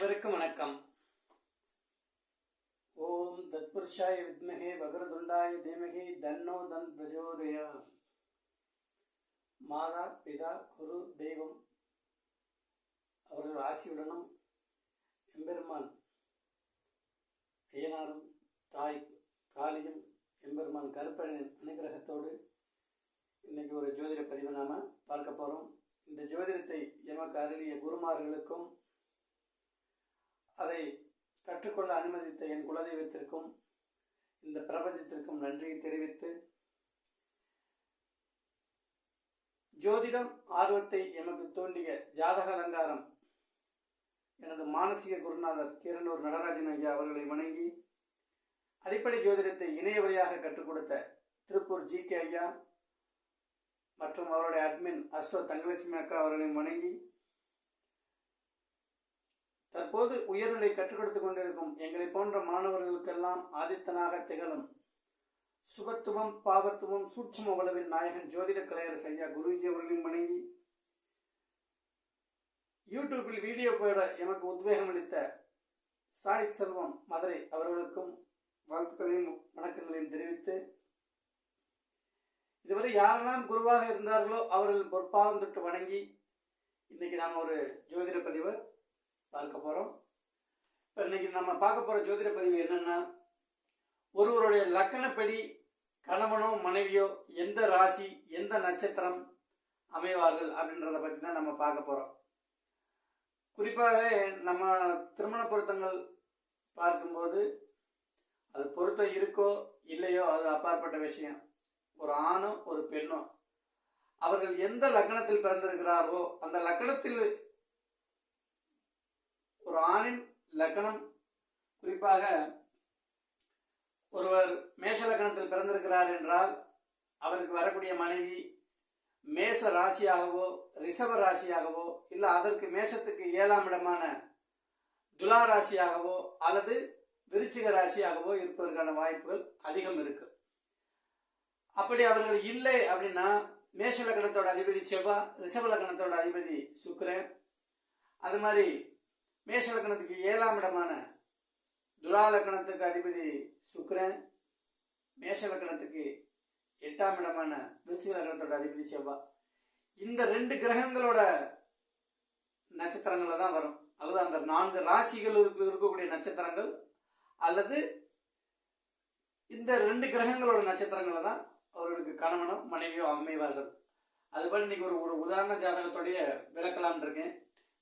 அனைவருக்கும் வணக்கம். ஓம் தத்புருஷாய வித்மகே வகரதுண்டாய தீமகி தன்னோ தன் பிரஜோதயா மாதா பிதா குரு தெய்வம். அவர்கள் ஆசியுடனும் எம்பெருமான் ஐயனாரும் தாய் காளியும் எம்பெருமான் கருப்பனின் அனுகிரகத்தோடு இன்னைக்கு ஒரு ஜோதிட பதிவு நாம பார்க்க போறோம். இந்த ஜோதிடத்தை எமக்கு அருளிய குருமார்களுக்கும் அதை கற்றுக்கொள்ள அனுமதித்த என் குலதெய்வத்திற்கும் இந்த பிரபஞ்சத்திற்கும் நன்றியை தெரிவித்து ஜோதிடம் ஆர்வத்தை எமக்கு தோண்டிய ஜாதக அலங்காரம் எனது மானசீக குருநாதர் கீரனூர் நடராஜன் ஐயா அவர்களை வணங்கி அடிப்படை ஜோதிடத்தை இணைய வழியாக கற்றுக் கொடுத்த திருப்பூர் ஜி கே ஐயா மற்றும் அவருடைய அட்மின் அஸ்டோ தங்கலட்சுமி அக்கா அவர்களையும் வணங்கி தற்போது உயர்நிலை கற்றுக் கொடுத்துக் கொண்டிருக்கும் எங்களை போன்ற மாணவர்களுக்கெல்லாம் ஆதித்தனாக திகழும் சுபத்துவம் பாவத்துவம் சூட்சும உளவின் நாயகன் ஜோதிட கலையரசு ஐயா குருஜி அவர்களையும் வணங்கி யூடியூப்பில் வீடியோ போட எமக்கு உத்வேகம் அளித்த சாய் செல்வம் மதுரை அவர்களுக்கும் வாழ்த்துக்களையும் வணக்கங்களையும் தெரிவித்து இதுவரை யாரெல்லாம் குருவாக இருந்தார்களோ அவர்கள் பொற்பாகம் தொட்டு வணங்கி இன்னைக்கு நாம் ஒரு ஜோதிட பதிவு பார்க்க போகிறோம் இப்போ இன்னைக்கு நம்ம பார்க்க போகிற ஜோதிட பதிவு என்னன்னா ஒருவருடைய லக்கணப்படி கணவனோ மனைவியோ எந்த ராசி எந்த நட்சத்திரம் அமைவார்கள் அப்படின்றத பற்றி தான் நம்ம பார்க்க போகிறோம் குறிப்பாக நம்ம திருமண பொருத்தங்கள் பார்க்கும்போது அது பொருத்தம் இருக்கோ இல்லையோ அது அப்பாற்பட்ட விஷயம். ஒரு ஆணோ ஒரு பெண்ணோ. அவர்கள் எந்த லக்னத்தில் பிறந்திருக்கிறாரோ அந்த லக்னத்தில் ஒரு ஆணின் லக்கணம் குறிப்பாக ஒருவர் மேஷ லக்கணத்தில் பிறந்திருக்கிறார் என்றால் அவருக்கு வரக்கூடிய மனைவி மேச ராசியாகவோ ரிஷப ராசியாகவோ இல்லை அதற்கு மேஷத்துக்கு ஏழாம் இடமான துலா ராசியாகவோ அல்லது விருச்சிக ராசியாகவோ இருப்பதற்கான வாய்ப்புகள் அதிகம் இருக்கு. அப்படி அவர்கள் இல்லை அப்படின்னா மேஷ லக்னத்தோட அதிபதி செவ்வா ரிஷப லக்னத்தோட அதிபதி சுக்கரன். அது மாதிரி மேஷலக்கணத்துக்கு ஏழாம் இடமான துராலக்கணத்துக்கு அதிபதி சுக்ரன் மேஷலக்கணத்துக்கு எட்டாம் இடமான விருச்சிக லக்கணத்தோட அதிபதி செவ்வாய் இந்த ரெண்டு கிரகங்களோட நட்சத்திரங்களில் தான் வரும். அல்லது அந்த நான்கு ராசிகளுக்கு இருக்கக்கூடிய நட்சத்திரங்கள் அல்லது இந்த ரெண்டு கிரகங்களோட நட்சத்திரங்களை தான் அவர்களுக்கு கணவனோ மனைவியோ அமைவார்கள். அதுபோல் இன்னைக்கு ஒரு ஒரு உதாரண ஜாதகத்தோடைய விளக்கலாம் இருக்கேன்.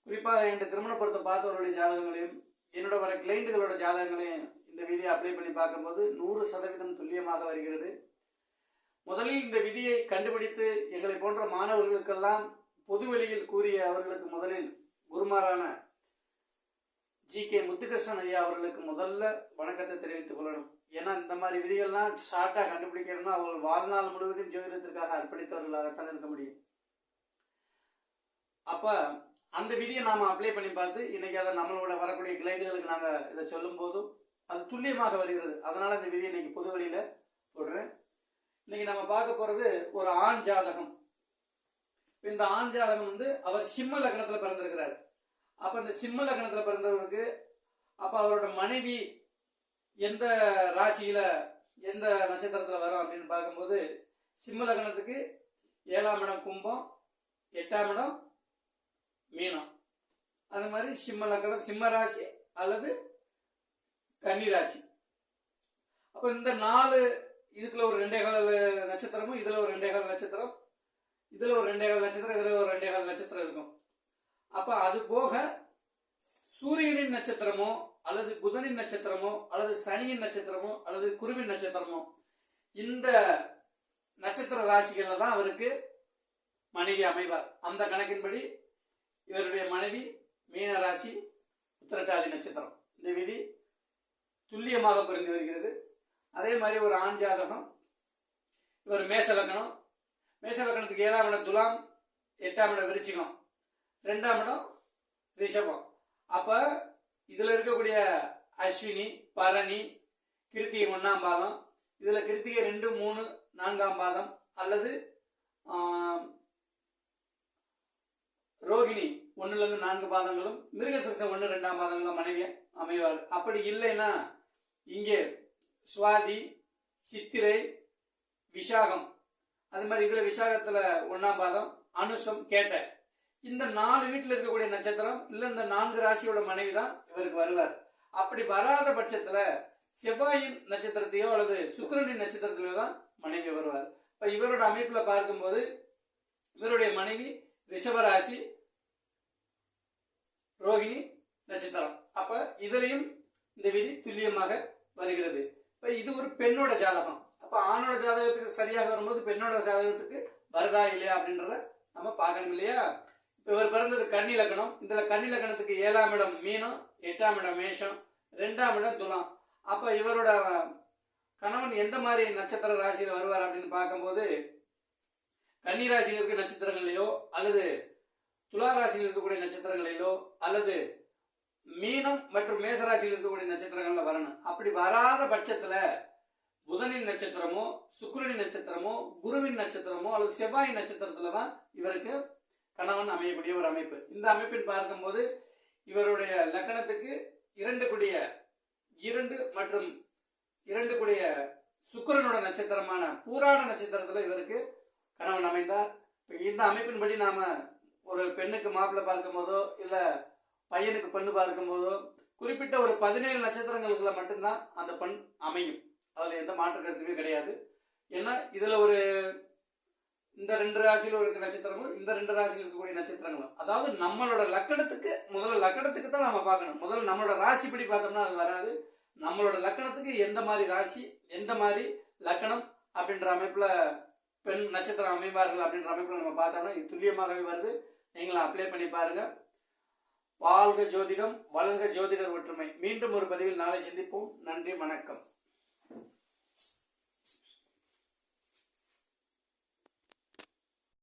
குறிப்பாக இந்த திருமண பொருத்தம் பார்த்தவர்களுடைய ஜாதகங்களையும் என்னோட வர கிளைண்ட்டுகளோட ஜாதகங்களையும் இந்த விதியை அப்ளை பண்ணி பார்க்கும்போது நூறு சதவீதம் துல்லியமாக வருகிறது. முதலில் இந்த விதியை கண்டுபிடித்து எங்களை போன்ற மாணவர்களுக்கெல்லாம் பொதுவெளியில் கூறிய அவர்களுக்கு முதலில் குருமாரான ஜி கே முத்துகிருஷ்ணன் ஐயா அவர்களுக்கு முதல்ல வணக்கத்தை தெரிவித்துக் கொள்ளணும். ஏன்னா இந்த மாதிரி விதிகள்லாம் ஷார்ட்டாக கண்டுபிடிக்கணும்னா அவர்கள் வாழ்நாள் முழுவதும் ஜோதிடத்திற்காக அர்ப்பணித்தவர்களாகத்தான் இருக்க முடியும். அப்போ அந்த விதியை நாம் அப்ளை பண்ணி பார்த்து இன்னைக்கு அதை நம்மளோட வரக்கூடிய கிளைண்டுகளுக்கு நாங்கள் இதை சொல்லும் போதும் அது துல்லியமாக வருகிறது. அதனால இந்த விதியை இன்னைக்கு பொது வழியில போடுறேன். இன்னைக்கு நம்ம பார்க்க போறது ஒரு ஆண் ஜாதகம். இந்த ஆண் ஜாதகம் வந்து அவர் சிம்ம லக்னத்தில் பிறந்திருக்கிறார். அப்ப இந்த சிம்ம லக்னத்தில் பிறந்தவருக்கு அப்ப அவரோட மனைவி எந்த ராசியில எந்த நட்சத்திரத்துல வரும் அப்படின்னு பார்க்கும்போது சிம்ம லக்னத்துக்கு ஏழாம் இடம் கும்பம் எட்டாம் இடம் மீனம். அந்த மாதிரி சிம்ம லக்கணம் சிம்ம ராசி அல்லது கன்னி ராசி. அப்போ இந்த நாலு இதுக்குள்ள ஒரு ரெண்டே கால நட்சத்திரமும் இதில் ஒரு ரெண்டே கால நட்சத்திரம் இதில் ஒரு ரெண்டே கால நட்சத்திரம் இதில் ஒரு ரெண்டே கால நட்சத்திரம் இருக்கும். அப்போ அது போக சூரியனின் நட்சத்திரமோ அல்லது புதனின் நட்சத்திரமோ அல்லது சனியின் நட்சத்திரமோ அல்லது குருவின் நட்சத்திரமோ இந்த நட்சத்திர ராசிகள்ல தான் அவருக்கு மனைவி அமைவார். அந்த கணக்கின்படி இவருடைய மனைவி மீனராசி உத்திரட்டாதி நட்சத்திரம். இந்த விதி துல்லியமாக புரிந்து வருகிறது. அதே மாதிரி ஒரு ஆண் ஜாதகம் இவர் மேசலக்கணம் மேசலக்கணத்துக்கு ஏழாம் இடம் துலாம் எட்டாம் இடம் விருச்சிகம் ரெண்டாம் இடம் ரிஷபம். அப்போ இதில் இருக்கக்கூடிய அஸ்வினி பரணி கிருத்திகை ஒன்றாம் பாதம். இதில் கிருத்திகை ரெண்டு மூணு நான்காம் பாதம். அல்லது ரோகிணி ஒன்றுலேருந்து இருந்து நான்கு பாதங்களும் மிருகசிரசம் ஒன்று ரெண்டாம் பாதங்களும் மனைவி அமைவார். அப்படி இல்லைன்னா இங்கே சுவாதி சித்திரை விஷாகம். அது மாதிரி இதுல விஷாகத்தில் ஒன்றாம் பாதம் அனுசம் கேட்ட. இந்த நாலு வீட்டில் இருக்கக்கூடிய நட்சத்திரம் இல்ல இந்த நான்கு ராசியோட மனைவி தான் இவருக்கு வருவார். அப்படி வராத பட்சத்துல செவ்வாயின் நட்சத்திரத்தையோ அல்லது சுக்கரனின் நட்சத்திரத்திலோ தான் மனைவி வருவார். இப்ப இவரோட அமைப்புல பார்க்கும்போது இவருடைய மனைவி ரிஷபராசி ரோகிணி நட்சத்திரம். அப்ப இதுலயும் இந்த விதி துல்லியமாக வருகிறது. இப்ப இது ஒரு பெண்ணோட ஜாதகம். அப்ப ஆணோட ஜாதகத்துக்கு சரியாக வரும்போது பெண்ணோட ஜாதகத்துக்கு வருதா இல்லையா அப்படின்றத நம்ம பார்க்கணும் இல்லையா? இப்ப இவர் பிறந்தது கன்னி லக்கணம் இதுல கன்னி லக்கணத்துக்கு ஏழாம் இடம் மீனம் எட்டாம் இடம் மேஷம் ரெண்டாம் இடம் துலாம். அப்ப இவரோட கணவன் எந்த மாதிரி நட்சத்திர ராசியில வருவார் அப்படின்னு பார்க்கும்போது கன்னி ராசியில் இருக்க நட்சத்திரங்கள்லையோ அல்லது துலா ராசியில் இருக்கக்கூடிய நட்சத்திரங்களிலோ அல்லது மீனம் மற்றும் மேசராசியில் இருக்கக்கூடிய நட்சத்திரங்கள்ல வரணும். அப்படி வராத பட்சத்துல புதனின் நட்சத்திரமோ சுக்கிரனின் நட்சத்திரமோ குருவின் நட்சத்திரமோ அல்லது செவ்வாய் நட்சத்திரத்துல தான் இவருக்கு கணவன் அமையக்கூடிய ஒரு அமைப்பு. இந்த அமைப்பின் பார்க்கும்போது இவருடைய லக்கணத்துக்கு இரண்டு கூடிய இரண்டு மற்றும் இரண்டு கூடிய சுக்கரனோட நட்சத்திரமான பூராட நட்சத்திரத்துல இவருக்கு கணவன் அமைந்தார். இந்த அமைப்பின்படி நாம ஒரு பெண்ணுக்கு மாப்பிள்ளை பார்க்கும் போதோ இல்லை பையனுக்கு பெண்ணு பார்க்கும் போதோ குறிப்பிட்ட ஒரு பதினேழு நட்சத்திரங்களுக்குள்ள மட்டும்தான் அந்த பெண் அமையும். அதில் எந்த மாற்று கருத்துமே கிடையாது. ஏன்னா இதில் ஒரு இந்த ரெண்டு ராசியில் இருக்கிற நட்சத்திரங்களும் இந்த ரெண்டு ராசியில் இருக்கக்கூடிய நட்சத்திரங்களும். அதாவது நம்மளோட லக்கணத்துக்கு முதல்ல லக்கணத்துக்கு தான் நம்ம பார்க்கணும். முதல்ல நம்மளோட ராசிப்படி பார்த்தோம்னா அது வராது. நம்மளோட லக்கணத்துக்கு எந்த மாதிரி ராசி எந்த மாதிரி லக்கணம் அப்படின்ற அமைப்பில் பெண் நட்சத்திரம் அமைப்பார்கள் அப்படின்ற அமைப்பில் நம்ம பார்த்தோம்னா இது துல்லியமாகவே வருது. நீங்களும் அப்ளை பண்ணி பாருங்க. வாழ்க ஜோதிடம் வளர்க ஜோதிடர் ஒற்றுமை. மீண்டும் ஒரு பதிவில் நாளை சந்திப்போம். நன்றி வணக்கம்.